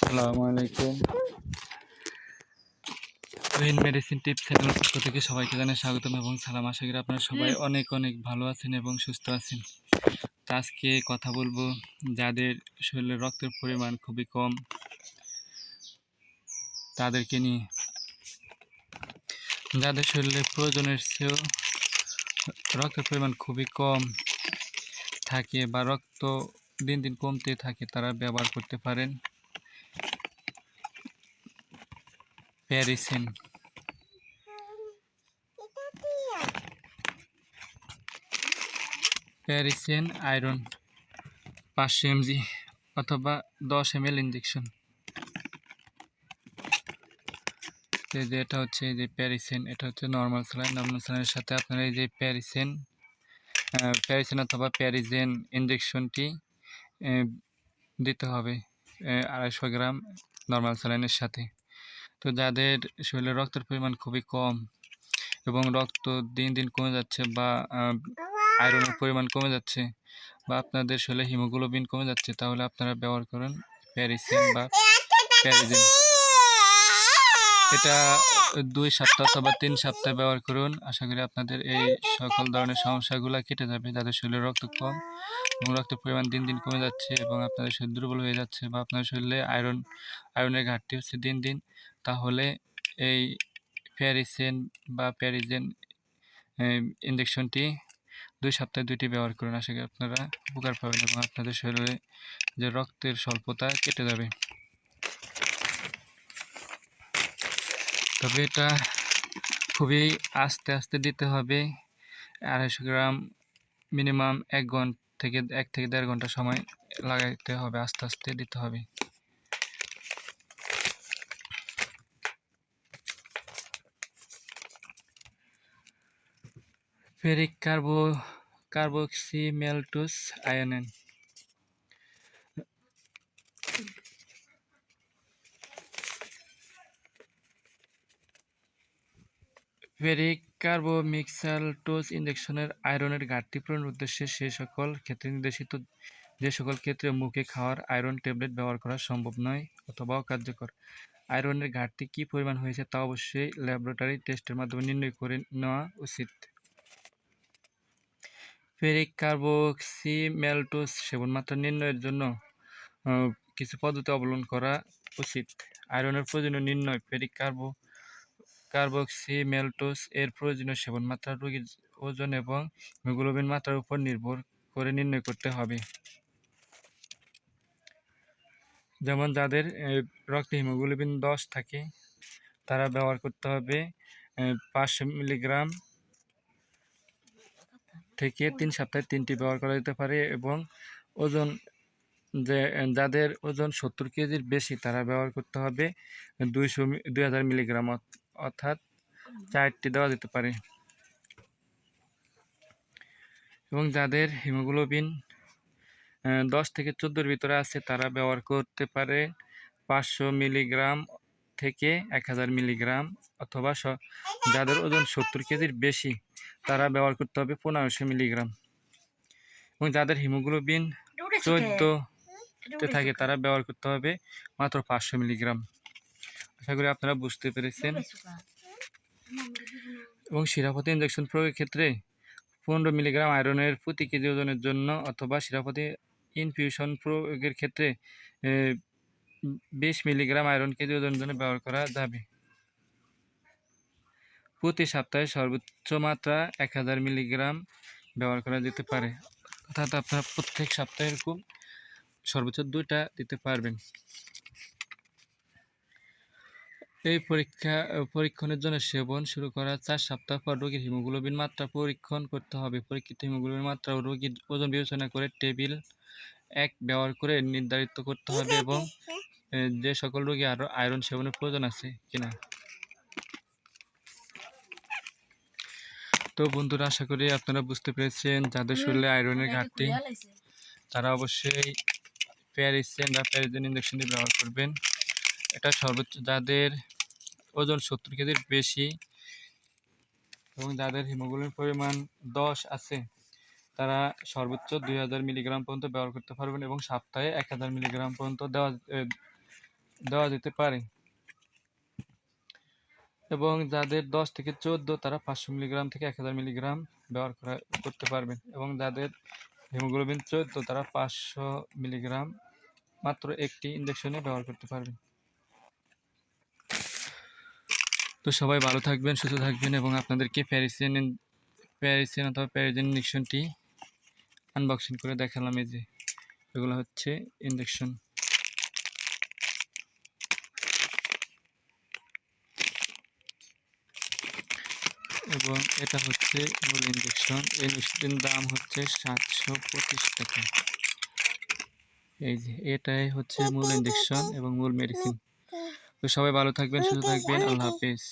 আসসালামু আলাইকুম। Win medicine tips চ্যানেলের পক্ষ থেকে সবাইকে জানাই স্বাগতম এবং সালাম। আশা করি আপনারা সবাই অনেক অনেক ভালো আছেন এবং সুস্থ আছেন। আজকে কথা বলব যাদের শরীরে রক্তের পরিমাণ খুবই কম তাদেরকে নিয়ে। যাদের শরীরে প্রয়োজনের চেয়েও রক্তের পরিমাণ খুবই কম থাকে বা রক্ত দিন দিন কমতে থাকে তারা ব্যবহার করতে পারেন। প্যারিসিন প্যারিসিন আয়রন পাঁচশো এমজি অথবা দশ এম এল ইঞ্জেকশন এটা হচ্ছে এই যে প্যারিসিন এটা হচ্ছে নর্মাল স্যালাইন নর্মাল স্যালাইনের সাথে আপনারা এই যে প্যারিসিন প্যারিসিন অথবা প্যারিজেন ইঞ্জেকশনটি দিতে হবে আড়াইশো গ্রাম নর্মাল স্যালাইনের সাথে। তো যাদের শরীরে রক্তের পরিমাণ খুবই কম এবং রক্ত দিন দিন কমে যাচ্ছে বা আয়রনের পরিমাণ কমে যাচ্ছে বা আপনাদের শরীরে হিমোগ্লোবিন কমে যাচ্ছে, তাহলে আপনারা ব্যবহার করুন প্যারিসিন বা প্যারিজেন এটা দুই সপ্তাহ অথবা তিন সপ্তাহ ব্যবহার করুন। আশা করি আপনাদের এই সকল ধরনের সমস্যাগুলো কেটে যাবে। যাদের শরীরে রক্ত কম এবং রক্তের পরিমাণ দিন দিন কমে যাচ্ছে এবং আপনাদের শরীর দুর্বল হয়ে যাচ্ছে বা আপনার শরীরে আয়রন আয়রনের ঘাটতি হচ্ছে দিন দিন তাহলে এই প্যারিসেন বা প্যারিজেন ইঞ্জেকশনটি দুই সপ্তাহে দুইটি ব্যবহার করুন। আশা করি আপনারা উপকার পাবেন এবং আপনাদের শরীরে যে রক্তের স্বল্পতা কেটে যাবে। তবে এটা খুবই আস্তে আস্তে দিতে হবে। আড়াইশো গ্রাম মিনিমাম এক ঘণ্টা থেকে, এক থেকে দেড় ঘণ্টা সময় লাগাইতে হবে, আস্তে আস্তে দিতে হবে। ফেরিক কার্বো কার্বক্সিমেলটুস আয়নেন ফেরিক কার্বোমিক্সালটোজ ইঞ্জেকশনের আয়রনের ঘাটতি পূরণের উদ্দেশ্যে সেই সকল ক্ষেত্রে নির্দেশিত যে সকল ক্ষেত্রে মুখে খাওয়ার আয়রন ট্যাবলেট ব্যবহার করা সম্ভব নয় অথবা কার্যকর। আয়রনের ঘাটতি কী পরিমাণ হয়েছে তা অবশ্যই ল্যাবরেটরি টেস্টের মাধ্যমে নির্ণয় করে নেওয়া উচিত। ফেরিক কার্বক্সিমেলটোজ সেবন মাত্রা নির্ণয়ের জন্য কিছু পদ্ধতি অবলম্বন করা উচিত। আয়রনের প্রয়োজনীয় নির্ণয় ফেরিক কার্বো কার্বক্সিমেলটোস এর প্রয়োজনীয় সেবন মাত্রা রোগীর ওজন এবং হিমোগ্লোবিন মাত্রার উপর নির্ভর করে নির্ণয় করতে হবে। যেমন যাদের রক্তে হিমোগ্লোবিন দশ থাকে, তারা ব্যবহার করতে হবে পাঁচশো মিলিগ্রাম থেকে তিন সপ্তাহে তিনটি ব্যবহার করা যেতে পারে এবং ওজন যে যাদের ওজন সত্তর কেজির বেশি তারা ব্যবহার করতে হবে দুইশো দুই হাজার মিলিগ্রাম অর্থাৎ চারটি দেওয়া যেতে পারে। এবং যাদের হিমোগ্লোবিন দশ থেকে চোদ্দোর ভিতরে আছে তারা ব্যবহার করতে পারে পাঁচশো মিলিগ্রাম থেকে এক হাজার মিলিগ্রাম অথবা স- যাদের ওজন সত্তর কেজির বেশি তারা ব্যবহার করতে হবে পনেরোশো মিলিগ্রাম। এবং যাদের হিমোগ্লোবিন চোদ্দোতে থাকে তারা ব্যবহার করতে হবে মাত্র পাঁচশো মিলিগ্রাম। আশা করি আপনারা বুঝতে পেরেছেন। এবং শিরাপতি ইঞ্জেকশন প্রয়োগের ক্ষেত্রে পনেরো মিলিগ্রাম আয়রনের প্রতি কেজি ওজনের জন্য অথবা শিরাপতি ইনফিউশন প্রয়োগের ক্ষেত্রে বিশ মিলিগ্রাম আয়রন কেজি ওজনের জন্য ব্যবহার করা যাবে। প্রতি সপ্তাহে সর্বোচ্চ মাত্রা এক হাজার মিলিগ্রাম ব্যবহার করা যেতে পারে। অর্থাৎ আপনারা প্রত্যেক সপ্তাহে এরকম সর্বোচ্চ দুইটা দিতে পারবেন। এই পরীক্ষা, পরীক্ষণের জন্য সেবন শুরু করার চার সপ্তাহ পর রোগীর হিমোগ্লোবিন মাত্রা পরীক্ষণ করতে হবে। পরীক্ষিত হিমোগ্লোবিন মাত্রা ও রোগীর ওজন বিবেচনা করে টেবিল এক ব্যবহার করে নির্ধারিত করতে হবে এবং যে সকল রোগী আরও আয়রন সেবনের প্রয়োজন আছে কিনা। তো বন্ধুরা আশা করি আপনারা বুঝতে পেরেছেন যাদের শরীরে আয়রনের ঘাটতি তারা অবশ্যই প্যারিসেন বা প্যারিজেন ইঞ্জেকশন দিয়ে ব্যবহার করবেন। এটা সর্বোচ্চ যাদের ওজন সত্তর কেজির বেশি এবং যাদের হিমোগ্লোবিন পরিমাণ দশ আছে তারা সর্বোচ্চ দুই হাজার মিলিগ্রাম পর্যন্ত ব্যবহার করতে পারবেন এবং সপ্তাহে এক হাজার মিলিগ্রাম পর্যন্ত দেওয়া দেওয়া যেতে পারে। এবং যাদের দশ থেকে চোদ্দ, তারা পাঁচশো মিলিগ্রাম থেকে এক হাজার মিলিগ্রাম ব্যবহার করা, করতে পারবেন। এবং যাদের হিমোগ্লোবিন চোদ্দ, তারা পাঁচশো মিলিগ্রাম মাত্র একটি ইঞ্জেকশনে ব্যবহার করতে পারবেন। তো সবাই ভালো থাকবেন, সুস্থ থাকবেন এবং আপনাদেরকে প্যারিসিয়ান প্যারিসিয়ান অথবা প্যারিজেন ইঞ্জেকশনটি আনবক্সিং করে দেখালাম। এই যে, এগুলো হচ্ছে ইঞ্জেকশন এবং এটা হচ্ছে মূল ইঞ্জেকশন এই ওষুধের দাম হচ্ছে সাতশো পঁচিশ টাকা। এই যে, এটাই হচ্ছে মূল ইঞ্জেকশন এবং মূল মেডিসিন তো সবাই ভালো থাকবেন, সুস্থ থাকবেন। আল্লাহ হাফিজ।